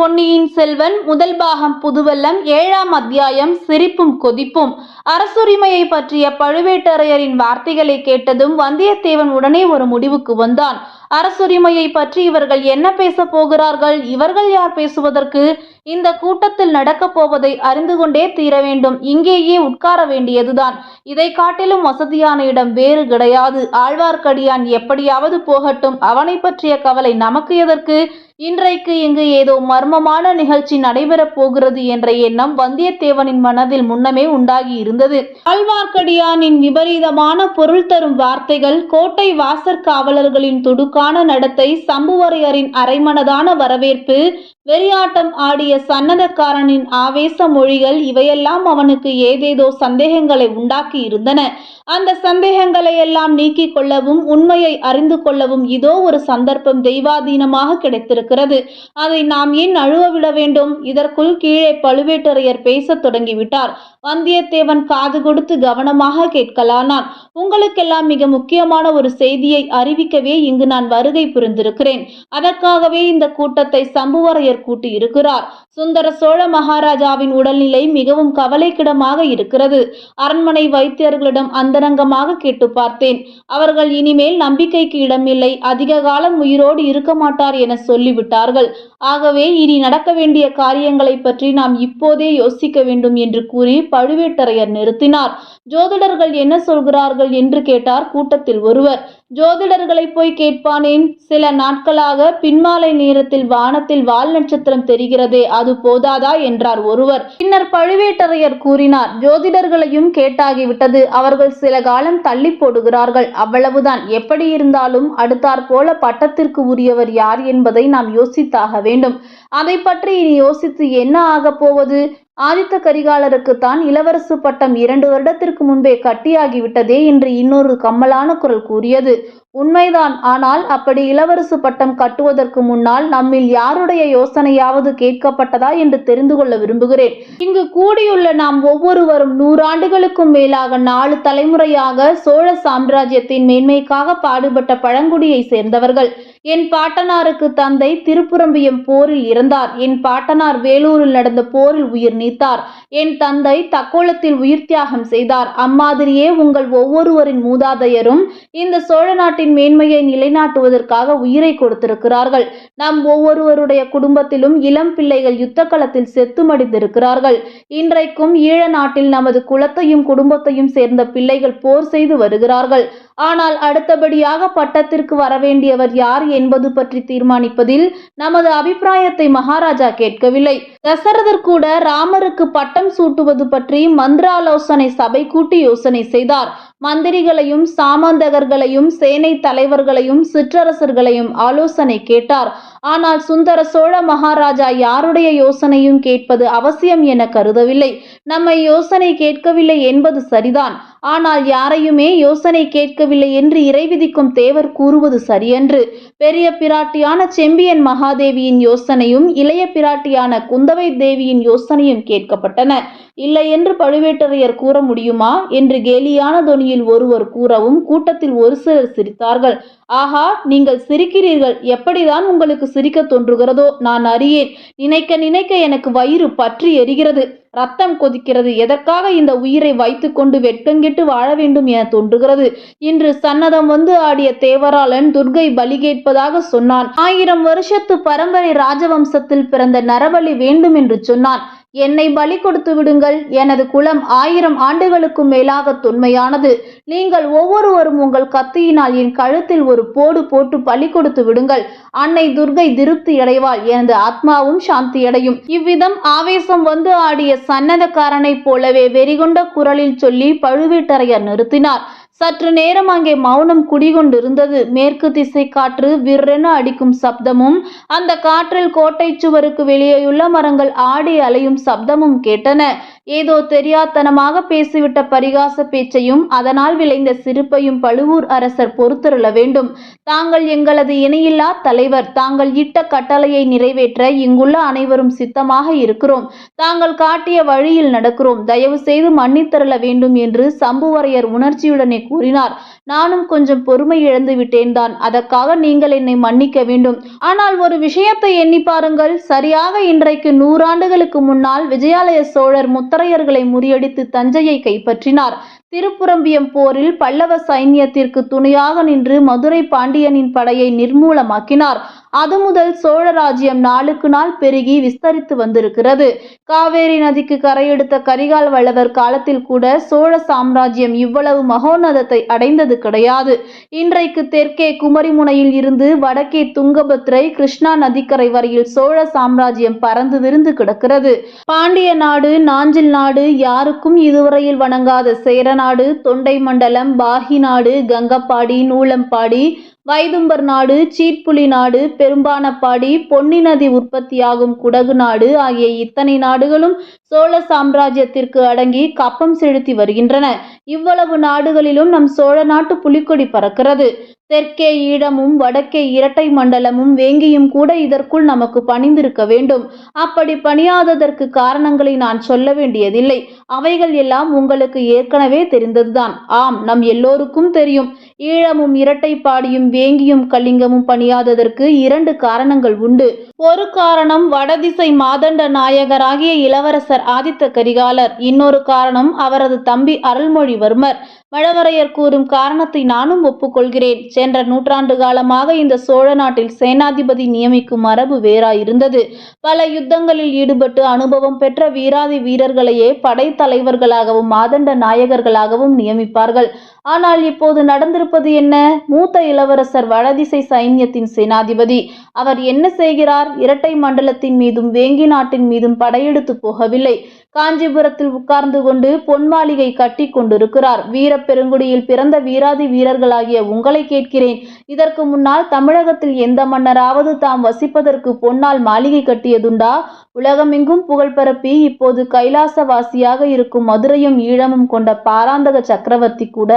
பொன்னியின் செல்வன் முதல் பாகம் புதுவெல்லம் ஏழாம் அத்தியாயம் சிரிப்பும் கொதிப்பும். அரசுரிமையை பற்றிய பழுவேட்டரையரின் வார்த்தைகளை கேட்டதும் வந்தியத்தேவன் உடனே ஒரு முடிவுக்கு வந்தான். அரசுரிமையை பற்றி இவர்கள் என்ன பேசப் போகிறார்கள்? இவர்கள் யார் பேசுவதற்கு? இந்த கூட்டத்தில் நடக்கப் போவதை அறிந்து கொண்டே தீர வேண்டும். இங்கேயே உட்கார வேண்டியதுதான். இதை காட்டிலும் வசதியான இடம் வேறு கிடையாது. ஆழ்வார்க்கடியான் எப்படியாவது போகட்டும். அவனை பற்றிய கவலை நமக்கு எதற்கு? இன்றைக்கு இங்கு ஏதோ மர்மமான நிகழ்ச்சி நடைபெறப் போகிறது என்ற எண்ணம் வந்தியத்தேவனின் மனதில் முன்னமே உண்டாகி இருந்தது. ஆழ்வார்க்கடியானின் விபரீதமான பொருள் தரும் வார்த்தைகள் கோட்டை வாசற் காவலர்களின் துடுக்கான நடத்தை சம்புவரையரின் அரைமனதான வரவேற்பு வெறியாட்டம் ஆடிய சன்னதக்காரனின் ஆவேச மொழிகள் இவையெல்லாம் அவனுக்கு ஏதேதோ சந்தேகங்களை உண்டாக்கி இருந்தன. அந்த சந்தேகங்களை எல்லாம் நீக்கிக் கொள்ளவும் உண்மையை அறிந்து கொள்ளவும் இதோ ஒரு சந்தர்ப்பம் தெய்வாதீனமாக கிடைத்திருக்கிறது. அதை நாம் ஏன் அழுவவிட வேண்டும்? இதற்குள் கீழே பழுவேட்டரையர் பேசத் தொடங்கிவிட்டார். வந்தியத்தேவன் காது கொடுத்து கவனமாக கேட்கலானான். உங்களுக்கெல்லாம் மிக முக்கியமான ஒரு செய்தியை அறிவிக்கவே இங்கு நான் வருகை புரிந்திருக்கிறேன். அதற்காகவே இந்த கூட்டத்தை சம்புவரையர் கூட்டியிருக்கிறார். சுந்தர சோழ மகாராஜாவின் உடல்நிலை மிகவும் கவலைக்கிடமாக இருக்கிறது. அரண்மனை வைத்தியர்களிடம் அந்தரங்கமாக கேட்டு பார்த்தேன். அவர்கள் இனிமேல் நம்பிக்கைக்கு இடமில்லை. அதிக காலம் உயிரோடு இருக்க மாட்டார் என சொல்லிவிட்டார்கள். ஆகவே இனி நடக்க வேண்டிய காரியங்களை பற்றி நாம் இப்போதே யோசிக்க வேண்டும் என்று கூறி பழுவேட்டரையர் நிறுத்தினார். ஜோதிடர்கள் என்ன சொல்கிறார்கள் என்று கேட்டார் கூட்டத்தில் ஒருவர். ஜோதிடர்களை போய் கேட்பானேன். சில நாட்களாக பின்மாலை நேரத்தில் வானத்தில் வால் நட்சத்திரம் தெரிகிறதே. அது போதாதா? என்றார் ஒருவர். பின்னர் பழுவேட்டரையர் கூறினார் ஜோதிடர்களையும் கேட்டாகிவிட்டது. அவர்கள் சில காலம் தள்ளி போடுகிறார்கள். அவ்வளவுதான். எப்படி இருந்தாலும் அடுத்தாற் போல பட்டத்திற்கு உரியவர் யார் என்பதை நாம் யோசித்தாக வேண்டும். அதை பற்றி இனி யோசித்து என்ன ஆகப் போவது? ஆதித்த கரிகாலருக்குத்தான் இளவரசு பட்டம் இரண்டு வருடத்திற்கு முன்பே கட்டியாகிவிட்டதே என்று இன்னொரு கம்மலான குரல் கூறியது. உண்மைதான். ஆனால் அப்படி இளவரசு பட்டம் கட்டுவதற்கு முன்னால் நம்மில் யாருடைய யோசனையாவது கேட்கப்பட்டதா என்று தெரிந்து கொள்ள விரும்புகிறேன். இங்கு கூடியுள்ள நாம் ஒவ்வொருவரும் நூறாண்டுகளுக்கும் மேலாக நாலு தலைமுறையாக சோழ சாம்ராஜ்யத்தின் மேன்மைக்காக பாடுபட்ட பழங்குடியை சேர்ந்தவர்கள். என் பாட்டனாருக்கு தந்தை திருப்புறம்பியம் போரில் இறந்தார். என் பாட்டனார் வேலூரில் நடந்த போரில் உயிர் நினைத்தார் என் தந்தை தக்கோலத்தில் உயிர் தியாகம் செய்தார். அம்மாதிரியே உங்கள் ஒவ்வொருவரின் மூதாதையரும் இந்த சோழ நாட்டின் மேன்மையை நிலைநாட்டுவதற்காக உயிரை கொடுத்திருக்கிறார்கள். நம் ஒவ்வொருவருடைய குடும்பத்திலும் இளம் பிள்ளைகள் யுத்த களத்தில் செத்து மடிந்திருக்கிறார்கள் இன்றைக்கும் ஈழ நாட்டில் நமது குலத்தையும் குடும்பத்தையும் சேர்ந்த பிள்ளைகள் போர் செய்து வருகிறார்கள். ஆனால் அடுத்தபடியாக பட்டத்திற்கு வரவேண்டியவர் யார் என்பது பற்றி தீர்மானிப்பதில் நமது அபிப்பிராயத்தை மகாராஜா கேட்கவில்லை. தசரதர் கூட ராமருக்கு பட்டம் சூட்டுவது பற்றி மந்திராலோசனை சபை கூட்டி யோசனை செய்தார். மந்திரிகளையும் சாமந்தகர்களையும் சேனை தலைவர்களையும் சிற்றரசர்களையும் ஆலோசனை கேட்டார். ஆனால் சுந்தர சோழ மகாராஜா யாருடைய யோசனையும் கேட்பது அவசியம் என கருதவில்லை. நம்மை யோசனை கேட்கவில்லை என்பது சரிதான். ஆனால் யாரையுமே யோசனை கேட்கவில்லை என்று இறைவிதிக்கும் தேவர் கூறுவது சரியன்று. பெரிய பிராட்டியான செம்பியன் மகாதேவியின் யோசனையும் இளைய பிராட்டியான குந்தவை தேவியின் யோசனையும் கேட்கப்பட்டன. இல்லை என்று பழுவேட்டரையர் கூற முடியுமா? என்று கேலியான தொனியில் ஒருவர் கூறவும் கூட்டத்தில் ஒரு சிலர் சிரித்தார்கள். ஆஹா நீங்கள் சிரிக்கிறீர்கள். எப்படிதான் உங்களுக்கு சிரிக்க தோன்றுகிறதோ நான் அறியேன். நினைக்க நினைக்க எனக்கு வயிறு பற்றி எரிகிறது. ரத்தம் கொதிக்கிறது. எதற்காக இந்த உயிரை வைத்துக்கொண்டு வெட்கங்கெட்டு வாழ வேண்டும் என தோன்றுகிறது? இன்று சன்னதம் வந்து ஆடிய தேவராளன் துர்கை பலி கேட்பதாக சொன்னான். ஆயிரம் வருஷத்து பரம்பரை ராஜவம்சத்தில் பிறந்த நரபலி வேண்டும் என்று சொன்னான். என்னை பலி கொடுத்து விடுங்கள். எனது குலம் ஆயிரம் ஆண்டுகளுக்கும் மேலாக தொன்மையானது. நீங்கள் ஒவ்வொருவரும் உங்கள் கத்தியினால் என் கழுத்தில் ஒரு போடு போட்டு பலி கொடுத்து விடுங்கள். அன்னை துர்கை திருப்தி அடைவாள். எனது ஆத்மாவும் சாந்தி அடையும். இவ்விதம் ஆவேசம் வந்து ஆடிய சன்னதக்காரனைப் போலவே வெறிகொண்ட குரலில் சொல்லி பழுவேட்டரையர் நிறுத்தினார். சற்று நேரம் அங்கே மௌனம் குடிகொண்டிருந்தது. மேற்கு திசை காற்று விற்றென அடிக்கும் சப்தமும் அந்த காற்றில் கோட்டை சுவருக்கு வெளியேயுள்ள மரங்கள் ஆடி அலையும் சப்தமும் கேட்டன. ஏதோ தெரியாத்தனமாக பேசிவிட்ட பரிகாச பேச்சையும் அதனால் விளைந்த சிரிப்பையும் பழுவூர் அரசர் பொறுத்தருள வேண்டும். தாங்கள் எங்களது இணையில்லா தலைவர் தாங்கள் இட்ட கட்டளையை நிறைவேற்ற இங்குள்ள அனைவரும் சித்தமாக இருக்கிறோம். தாங்கள் காட்டிய வழியில் நடக்கிறோம். தயவு செய்து மன்னித்தருள வேண்டும் என்று சம்புவரையர் உணர்ச்சியுடனே கூறினார். நானும் கொஞ்சம் பொறுமை இழந்து விட்டேன் தான் அதற்காக நீங்கள் என்னை மன்னிக்க வேண்டும். ஆனால் ஒரு விஷயத்தை எண்ணி பாருங்கள். சரியாக இன்றைக்கு நூறாண்டுகளுக்கு முன்னால் விஜயாலய சோழர் முத்தரையர்களை முறியடித்து தஞ்சையை கைப்பற்றினார். திருப்புரம்பியம் போரில் பல்லவ சைன்யத்திற்கு துணையாக நின்று மதுரை பாண்டியனின் படையை நிர்மூலமாக்கினார். அது முதல் சோழ ராஜ்யம் நாளுக்கு நாள் பெருகி விஸ்தரித்து வந்திருக்கிறது. காவேரி நதிக்கு கரையெடுத்த கரிகால் வள்ளவர் காலத்தில் கூட சோழ சாம்ராஜ்யம் இவ்வளவு மகோன்னதத்தை அடைந்தது கிடையாது. இன்றைக்கு தெற்கே குமரிமுனையில் இருந்து வடக்கே துங்கபத்ரை கிருஷ்ணா நதிக்கரை வரையில் சோழ சாம்ராஜ்யம் பறந்து விருந்து கிடக்கிறது. பாண்டிய நாடு நாஞ்சில் நாடு யாருக்கும் இதுவரையில் வணங்காத சேரநாடு தொண்டை மண்டலம் பாகி நாடு கங்கப்பாடி நூலம்பாடி வைதும்பர் நாடு சீட்புலி நாடு பெரும்பானப்பாடி பொன்னி நதி உற்பத்தியாகும் குடகு நாடு ஆகிய இத்தனை நாடுகளும் சோழ சாம்ராஜ்யத்திற்கு அடங்கி கப்பம் செலுத்தி வருகின்றன. இவ்வளவு நாடுகளிலும் நம் சோழ நாட்டு புலிக்கொடி பறக்கிறது. தெற்கே ஈழமும் வடக்கே இரட்டை மண்டலமும் வேங்கியும் கூட இதற்குள் நமக்கு பணிந்திருக்க வேண்டும். அப்படி பணியாததற்கு காரணங்களை நான் சொல்ல வேண்டியதில்லை. அவைகள் எல்லாம் உங்களுக்கு ஏற்கனவே தெரிந்ததுதான். ஆம் நம் எல்லோருக்கும் தெரியும். ஈழமும் இரட்டைப்பாடியும் வேங்கியும் கலிங்கமும் பணியாததற்கு இரண்டு காரணங்கள் உண்டு. ஒரு காரணம் வடதிசை மாதண்ட நாயகராகிய இளவரசர் ஆதித்த கரிகாலர். இன்னொரு காரணம் அவரது தம்பி அருள்மொழிவர்மர். மழவரையர் கூறும் காரணத்தை நானும் ஒப்புக்கொள்கிறேன். சென்ற நூற்றாண்டு காலமாக இந்த சோழ நாட்டில் சேனாதிபதி நியமிக்கும் மரபு வேறாயிருந்தது. பல யுத்தங்களில் ஈடுபட்டு அனுபவம் பெற்ற வீராதி வீரர்களையே படைத்தலைவர்களாகவும் மாதண்ட நாயகர்களாகவும் நியமிப்பார்கள். ஆனால் இப்போது நடந்திருப்பது என்ன? மூத்த இளவரசர் வடதிசை சைன்யத்தின் சேனாதிபதி. அவர் என்ன செய்கிறார்? இரட்டை மண்டலத்தின் மீதும் வேங்கி நாட்டின் மீதும் படையெடுத்து போகவில்லை. காஞ்சிபுரத்தில் உட்கார்ந்து கொண்டு பொன் மாளிகை கட்டி கொண்டிருக்கிறார். வீரப்பெருங்குடியில் பிறந்த வீராதி வீரர்களாகிய உங்களை கேட்கிறேன். இதற்கு முன்னால் தமிழகத்தில் எந்த மன்னராவது தாம் வசிப்பதற்கு பொன்னால் மாளிகை கட்டியதுண்டா? உலகமெங்கும் புகழ் பரப்பி இப்போது கைலாசவாசியாக இருக்கும் மதுரையும் ஈழமும் கொண்ட பாராந்தக சக்கரவர்த்தி கூட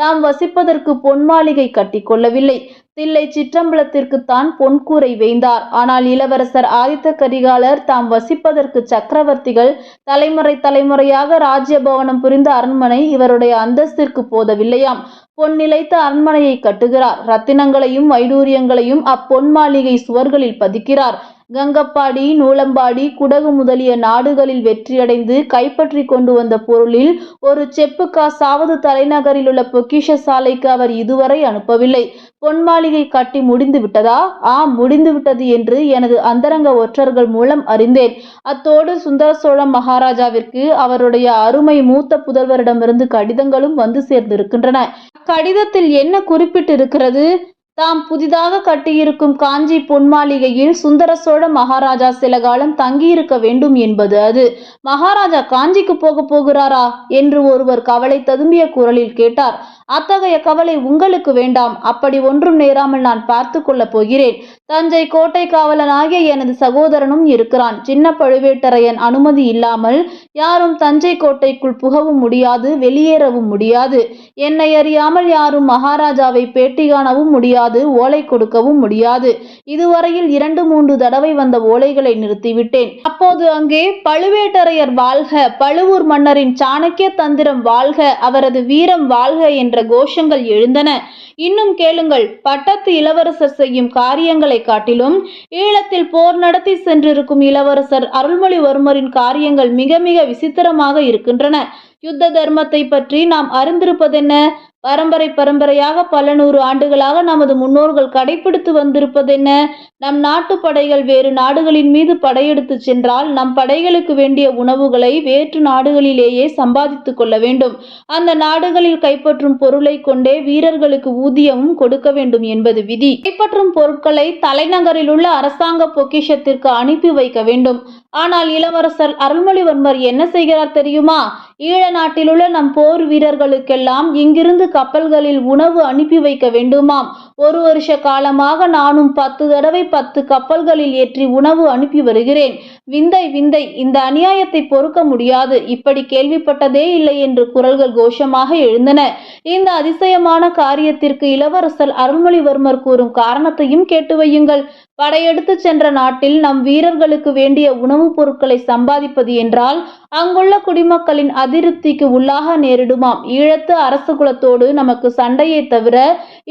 தாம் வசிப்பதற்கு பொன் மாளிகை கட்டி கொள்ளவில்லை. தில்லை சிற்றம்பலத்திற்குத்தான் பொன்கூரை வேந்தார். ஆனால் இளவரசர் ஆதித்த கரிகாலர் தாம் வசிப்பதற்கு சக்கரவர்த்திகள் தலைமுறை தலைமுறையாக ராஜ்யபவனம் புரிந்த அரண்மனை இவருடைய அந்தஸ்திற்கு போதவில்லையாம். பொன் நிலைத்த அரண்மனையை கட்டுகிறார். ரத்தினங்களையும் வைடூரியங்களையும் அப்பொன் மாளிகை சுவர்களில் பதிக்கிறார். கங்கப்பாடி நூலம்பாடி குடகு முதலிய நாடுகளில் வெற்றியடைந்து கைப்பற்றி கொண்டு வந்த பொருளில் ஒரு செப்பு காசாவது தலைநகரில் உள்ள பொக்கிஷ சாலைக்கு அவர் இதுவரை அனுப்பவில்லை. பொன் மாளிகை கட்டி முடிந்து விட்டதா? ஆம் முடிந்து விட்டது என்று எனது அந்தரங்க ஒற்றர்கள் மூலம் அறிந்தேன். அத்தோடு சுந்தர சோழ மகாராஜாவிற்கு அவருடைய அருமை மூத்த புதல்வரிடமிருந்து கடிதங்களும் வந்து சேர்ந்திருக்கின்றன. கடிதத்தில் என்ன குறிப்பிட்டிருக்கிறது? தாம் புதிதாக கட்டியிருக்கும் காஞ்சி பொன்மாளிகையில் சுந்தர சோழ மகாராஜா சில காலம் தங்கியிருக்க வேண்டும் என்பது அது. மகாராஜா காஞ்சிக்கு போக போகிறாரா? என்று ஒருவர் கவலை ததும்பிய குரலில் கேட்டார். அத்தகைய கவலை உங்களுக்கு வேண்டாம். அப்படி ஒன்றும் நேராமல் நான் பார்த்து கொள்ளப் போகிறேன். தஞ்சை கோட்டை காவலனாகிய எனது சகோதரனும் இருக்கிறான். சின்ன பழுவேட்டரையன் அனுமதி இல்லாமல் யாரும் தஞ்சை கோட்டைக்குள் புகவும் முடியாது வெளியேறவும் முடியாது. என்னை அறியாமல் யாரும் மகாராஜாவை பேட்டி காணவும் முடியாது ஓலை கொடுக்கவும் முடியாது. இதுவரையில் இரண்டு மூன்று தடவை வந்த ஓலைகளை நிறுத்திவிட்டேன். அப்போது அங்கே பழுவேட்டரையர் வாழ்க பழுவூர் மன்னரின் சாணக்கிய தந்திரம் வாழ்க அவரது வீரம் வாழ்க என்ற கோஷங்கள் எழுந்தன. இன்னும் கேளுங்கள் பட்டத்து இளவரசர் செய்யும் காரியங்களை காட்டிலும் ஈழத்தில் போர் நடத்தி சென்றிருக்கும் இளவரசர் அருள்மொழிவர்மரின் காரியங்கள் மிக மிக விசித்திரமாக இருக்கின்றன. யுத்த தர்மத்தை பற்றி நாம் அறிந்திருப்பதென்ன? பரம்பரை பரம்பரையாக பல நூறு ஆண்டுகளாக நமது முன்னோர்கள் கடைபிடித்து வந்திருப்பதென்ன? நம் நாட்டு படைகள் வேறு நாடுகளின் மீது படையெடுத்து சென்றால் நம் படைகளுக்கு வேண்டிய உணவுகளை வேற்று நாடுகளிலேயே சம்பாதித்து கொள்ள வேண்டும். அந்த நாடுகளில் கைப்பற்றும் பொருளை கொண்டே வீரர்களுக்கு ஊதியமும் கொடுக்க வேண்டும் என்பது விதி. கைப்பற்றும் பொருட்களை தலைநகரில் உள்ள அரசாங்க பொக்கிஷத்திற்கு அனுப்பி வைக்க வேண்டும். ஆனால் இளவரசர் அருள்மொழிவர்மர் என்ன செய்கிறார் தெரியுமா? ஈழ நாட்டிலுள்ள நம் போர் வீரர்களுக்கெல்லாம் இங்கிருந்து கப்பல்களில் உணவு அனுப்பி வைக்க வேண்டுமாம். ஒரு வருஷ காலமாக நானும் பத்து தடவை பத்து கப்பல்களில் ஏற்றி உணவு அனுப்பி வருகிறேன். விந்தை விந்தை இந்த அநியாயத்தை பொறுக்க முடியாது. இப்படி கேள்விப்பட்டதே இல்லை என்று குரல்கள் கோஷமாக எழுந்தன. இந்த அதிசயமான காரியத்திற்கு இளவரசர் அருள்மொழிவர்மர் கூறும் காரணத்தையும் கேட்டு வையுங்கள். படையெடுத்து சென்ற நாட்டில் நம் வீரர்களுக்கு வேண்டிய உணவுப் பொருட்களை சம்பாதிப்பது என்றால் அங்குள்ள குடிமக்களின் அதிருப்திக்கு உள்ளாக நேரிடுமாம். ஈழத்து அரசு குலத்தோடு நமக்கு சண்டையை தவிர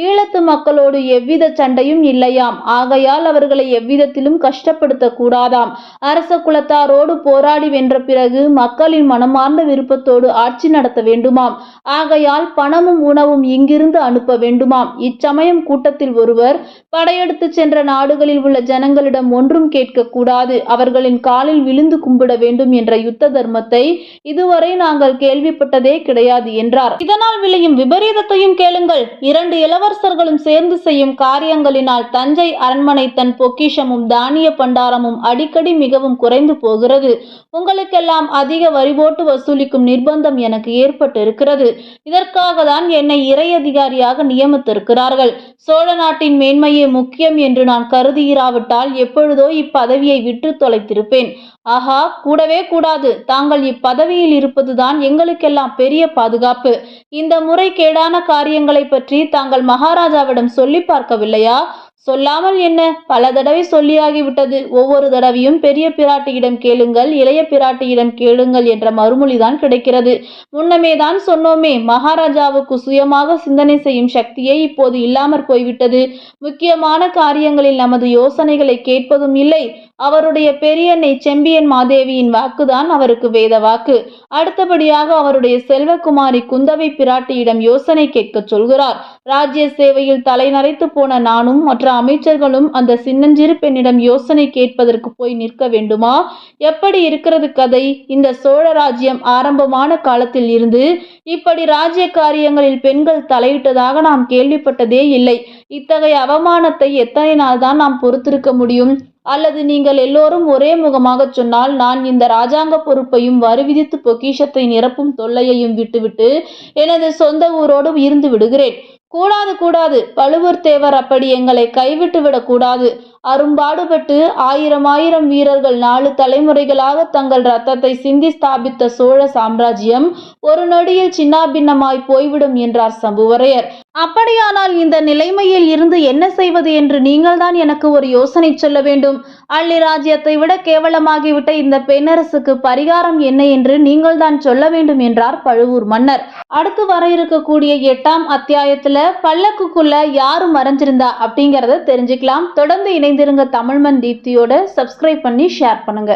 ஈழத்து மக்களோடு எவ்வித சண்டையும் இல்லையாம். ஆகையால் அவர்களை எவ்விதத்திலும் கஷ்டப்படுத்த கூடாதாம் அரச குலத்தாரோடு போராடி வென்ற பிறகு மக்களின் மனமார்ந்த விருப்பத்தோடு ஆட்சி நடத்த வேண்டுமாம். ஆகையால் பணமும் உணவும் இங்கிருந்து அனுப்ப வேண்டுமாம். இச்சமயம் கூட்டத்தில் ஒருவர் படையெடுத்து சென்ற நாடுகளில் உள்ள ஜனங்களிடம் ஒன்றும் கேட்கக்கூடாது. அவர்களின் காலில் விழுந்து கும்பிட வேண்டும் என்ற யுத்த தர்மத்தை இதுவரை நாங்கள் கேள்விப்பட்டதே கிடையாது என்றார். இதனால் விளையும் விபரீதத்தையும் கேளுங்கள். இரண்டு இளவரசர்களும் சேர்ந்து செய்யும் காரியங்களினால் தஞ்சை அரண்மனை தன் பொக்கிஷமும் தானிய பண்டாரமும் அடிக்கடி மிகவும் குறைந்து போகிறது. உங்களுக்கெல்லாம் அதிக வரி போட்டு வசூலிக்கும் நிர்பந்தம் எனக்கு ஏற்பட்டு இருக்கிறது இதற்காக தான் என்னை இறை அதிகாரியாக நியமித்திருக்கிறார்கள். சோழ நாட்டின் மேன்மையே முக்கியம் என்று நான் கருதியிராவிட்டால் எப்பொழுதோ இப்பதவியை விட்டு தொலைத்திருப்பேன். ஆஹா கூடவே கூடாது. தான் தாங்கள் இப்பதவியில் இருப்பதுதான் எங்களுக்கெல்லாம் பெரிய பாதுகாப்பு. இந்த முறைகேடான காரியங்களை பற்றி தாங்கள் மகாராஜாவிடம் சொல்லி பார்க்கவில்லையா? சொல்லாமல் என்ன? பல தடவை சொல்லியாகிவிட்டது ஒவ்வொரு தடவையும் பெரிய பிராட்டியிடம் கேளுங்கள் இளைய பிராட்டியிடம் கேளுங்கள் என்ற மறுமொழிதான் கிடைக்கிறது. முன்னமே தான் சொன்னோமே மகாராஜாவுக்கு சுயமாக சிந்தனை செய்யும் சக்தியே இப்போது இல்லாமற் போய்விட்டது. முக்கியமான காரியங்களில் நமது யோசனைகளை கேட்பதும் இல்லை. அவருடைய பெரியன்னை செம்பியன் மாதேவியின் வாக்குதான் அவருக்கு வேத வாக்கு. அடுத்தபடியாக அவருடைய செல்வகுமாரி குந்தவை பிராட்டியிடம் யோசனை கேட்கச் சொல்கிறார். ராஜ்ய சேவையில் தலைநரைத்து போன நானும் மற்ற அமைச்சர்களும் அந்த சின்னஞ்சிறு பெண்ணிடம் யோசனை கேட்பதற்கு போய் நிற்க வேண்டுமா? எப்படி இருக்கிறது கதை? இந்த சோழ ராஜ்யம் ஆரம்பமான காலத்தில் இருந்து இப்படி ராஜ்ய காரியங்களில் பெண்கள் தலையிட்டதாக நாம் கேள்விப்பட்டதே இல்லை. இத்தகைய அவமானத்தை எத்தனை நாள் தான் நாம் பொறுத்திருக்க முடியும்? அல்லது நீங்கள் எல்லோரும் ஒரே முகமாகச் சொன்னால் நான் இந்த ராஜாங்க பொறுப்பையும் வரி விதித்து பொக்கிஷத்தை நிரப்பும் தொல்லையையும் விட்டுவிட்டு எனது சொந்த ஊரோடு இருந்து விடுகிறேன். கூடாது கூடாது. பழுவூர் தேவர் அப்படி எங்களை கைவிட்டு விடக்கூடாது அரும்பாடுபட்டு ஆயிரம் ஆயிரம் வீரர்கள் நாலு தலைமுறைகளாக தங்கள் ரத்தத்தை சிந்தி ஸ்தாபித்த சோழ சாம்ராஜ்யம் ஒரு நொடியில் சின்னாபின்னமாய் போய்விடும் என்றார் சம்புவரையர். அப்படியானால் இந்த நிலைமையில் இருந்து என்ன செய்வது என்று நீங்கள்தான் எனக்கு ஒரு யோசனை சொல்ல வேண்டும். அள்ளி ராஜ்யத்தை விட கேவலமாகிவிட்ட இந்த பெண்ணரசுக்கு பரிகாரம் என்ன என்று நீங்கள்தான் சொல்ல வேண்டும் என்றார் பழுவூர் மன்னர். அடுத்து வர இருக்கக்கூடிய எட்டாம் அத்தியாயத்துல பல்லக்குக்குள்ள யாரு மறைஞ்சிருந்தா அப்படிங்கறத தெரிஞ்சுக்கலாம். தொடர்ந்து இணைந்திருங்க தமிழ்மன் தீப்தியோட. சப்ஸ்கிரைப் பண்ணி ஷேர் பண்ணுங்க.